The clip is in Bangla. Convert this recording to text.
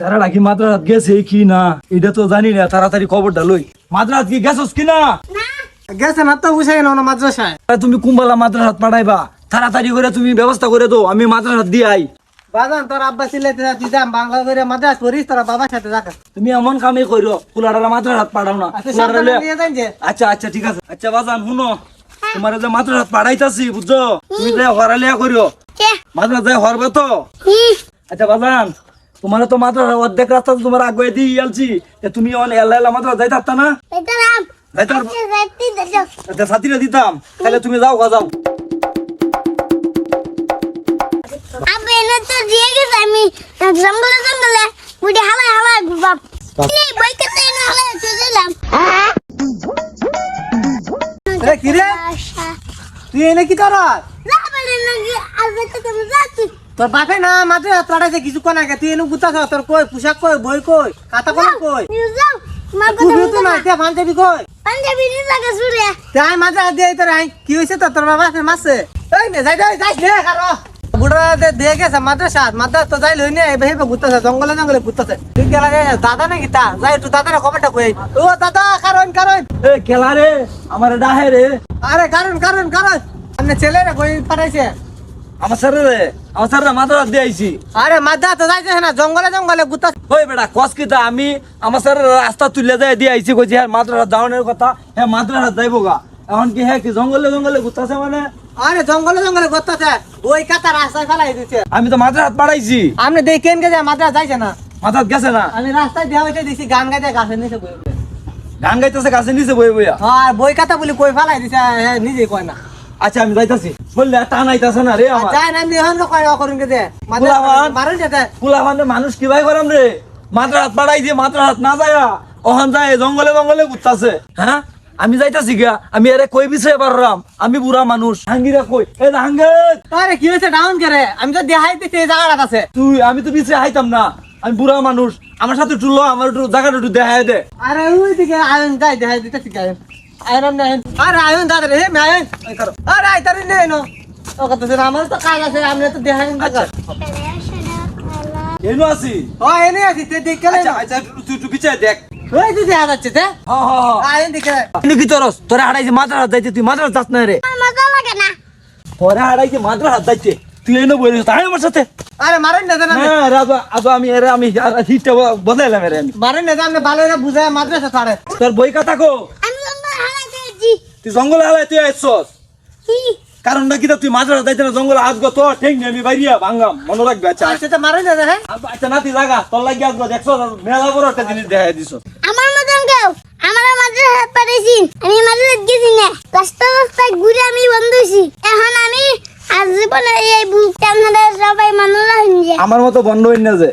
তারা নাকি মাদ্রাসাত গেছে কি না এটা তো জানি না তাড়াতাড়ি খবরটা লই। মাদ্রাসাত কি গেছস কি না। গেছে না তো বুঝাই না মাদ্রাসায়। তুমি কুম্বালা মাদ্রাসাত পাঠাইবা তাড়াতাড়ি করে তুমি ব্যবস্থা করে দাও আমি মাদ্রাসাত দিয়ে আই। বাজান তোর আব্বা সিলেতে তুই যাম বাংলা করে মাদ্রাস পড়িস তোর বাবার সাথে যাক। তুমি এমন কামই করো কুলাডালা মাদ্রাসাত পাঠাও না আচ্ছা যাই আচ্ছা আচ্ছা ঠিক আছে। আচ্ছা বাজান শুনো তোমার যে মাদ্রাসাত পাঠাইতাছি বুঝছ? তুমি হরালিয়া করিও মাদ্রাসা হরবে তো? আচ্ছা বাজান তোমার তো মাদ্রাসা অর্ধেক রাস্তা তোমার আগে দিয়ে গেলছি তুমি অন এলা এলা মাদ্রাসা যাই থাকতা না? পারব আচ্ছা সাথীরা দিতাম। তাহলে তুমি যাও গা যাও। তুই এনে কি কর তো তোর বাপে না মাদ্রাস পড়াইছে কিছু কোন আগে তুই এনে গুতাছ তোর কই পোশাক কই বই কই খাতা কলম কই? তুই তো না না। তে পাঞ্জাবি কই? পাঞ্জাবি নিয়ে লাগে সুরে তাই মাদ্রাস দিয়ে তোর আই কি হইছে তোর? তোর বাবা আছে মাসে এই নে যাই যাই যাই নে কারও বুড়া দে দিয়ে গেছে মাদ্রাসা মাদ্রাস তো যাই লই নে এবে হেবে গুতাছে জঙ্গলে জঙ্গলে গুতাছে তুই গেলা গে দাদা নাকি তা? যাই একটু দাদার খবরটা কই ও দাদা কারণ কারণ। এ খেলা রে আমার ডাহে রে। আরে কারণ কারণ কারণ। আপনি ছেলেরা কই পাঠাইছে। আমার স্যার রে আমার স্যার মাদ্রাসা দিয়ে আইছি। আরে তো যাইছে না জঙ্গলে জঙ্গলে গুতা ওই বেটা কস কিতা আমি আমার স্যার রাস্তা তুলে যায় দিয়ে আইছি কইছি হ্যাঁ মাদ্রাসা যাওয়ানোর কথা হ্যাঁ মাদ্রাসা যাইবো গা। এখন কি হ্যাঁ কি জঙ্গলে জঙ্গলে ঘুরতাছে মানে? আরে জঙ্গলে জঙ্গলে গুতাছে ওই কাতা রাস্তায় ফেলাই দিছে। আমি তো মাদ্রাসা পাঠাইছি আপনি দেখেন কে যে মাদ্রাস যাইছে না? গেছে না? আমি রাস্তায় দেওয়া হইতে দিছি গান গাইতে গাছের নিচে বই। গান গাইতেছে গাছে নিচে বই বইয়া আর বই কাতা বলি কই ফেলাই দিছে নিজে কয় না। আচ্ছা আমি যাইতাছি। বললে টান আইতাছে না রে আমার। যাই না আমি এখন কয় করুন কে যে গুলামান। যেতে পুলা মানে মানুষ কি ভাই করাম রে? মাদ্রাসাত পাঠাই দিয়ে মাদ্রাসাত না যায় ওখান যায় জঙ্গলে জঙ্গলে ঘুরতাছে। হ্যাঁ আমি যাইতাছি গা আমি আরে কই বিষয়ে পারলাম আমি বুড়া মানুষ। হাঙ্গিরা কই? এ হাঙ্গের আরে কি হয়েছে ডাউন করে আমি তো দেখাই দিছি এই জায়গাটা আছে। তুই আমি তো পিছিয়ে হাইতাম না। আমি বুড়া মানুষ। আমার সাথে টুলো আমার একটু জায়গাটা একটু দেখায় দে। আরে ওই দিকে আয়ন যাই দেখাই দিতেছি গায়ন আয়রন নেই আরে আয়ন দাদা রে মে আয়ন আরে আই তারি নেই নো ও কথা সে আমার তো কাজ আছে আমি তো দেখাই আচ্ছা দিতে কেন আছি ও এনে আছি তে দেখে আচ্ছা আচ্ছা একটু- তুই একটু পিছিয়ে দেখ ওই দিদি দেখা যাচ্ছে তে হ্যাঁ হ্যাঁ হ্যাঁ আয়ন দিকে আপনি কি তোরস তোরা হারাইছে মাদ্রাসাত যাইতে তুই মাদ্রাসাত যাস না রে আমার মজা লাগে না তোরা হারাইছে মাদ্রাসাত যাইতে তুই এনে বলিস তাই আমার সাথে আরে মারেন না জানা না রাজু আজও আমি এরে আমি হিটটা বদলাইলাম এরে আমি মারেন না জানা ভালো করে বুঝায় মাদ্রাসা ছাড়ে তোর বই কথা কো আমি জঙ্গলে হালাই দিয়েছি তুই জঙ্গলে হালাই তুই আইসস কারণ নাকি তুই মাদ্রাসা যাইতে না জঙ্গলে? আজ গো তোর ঠিক নেই আমি বাইরিয়া ভাঙ্গাম। মনে রাখবি আচ্ছা। আচ্ছা তো মারেন না হ্যাঁ? আচ্ছা নাতি লাগা। তোর লাগি মেলা বড় একটা জিনিস দেখাই দিছ আমার মতন কেউ? আমার মাঝে হাত পাঠাইছি আমি মাঝে গেছি না। রাস্তা রাস্তায় ঘুরে আমি বন্ধ হয়েছি। এখন আমি আজ জীবনে এই বুক সবাই মানুষ আমার মতো বন্ধ হইন না যে।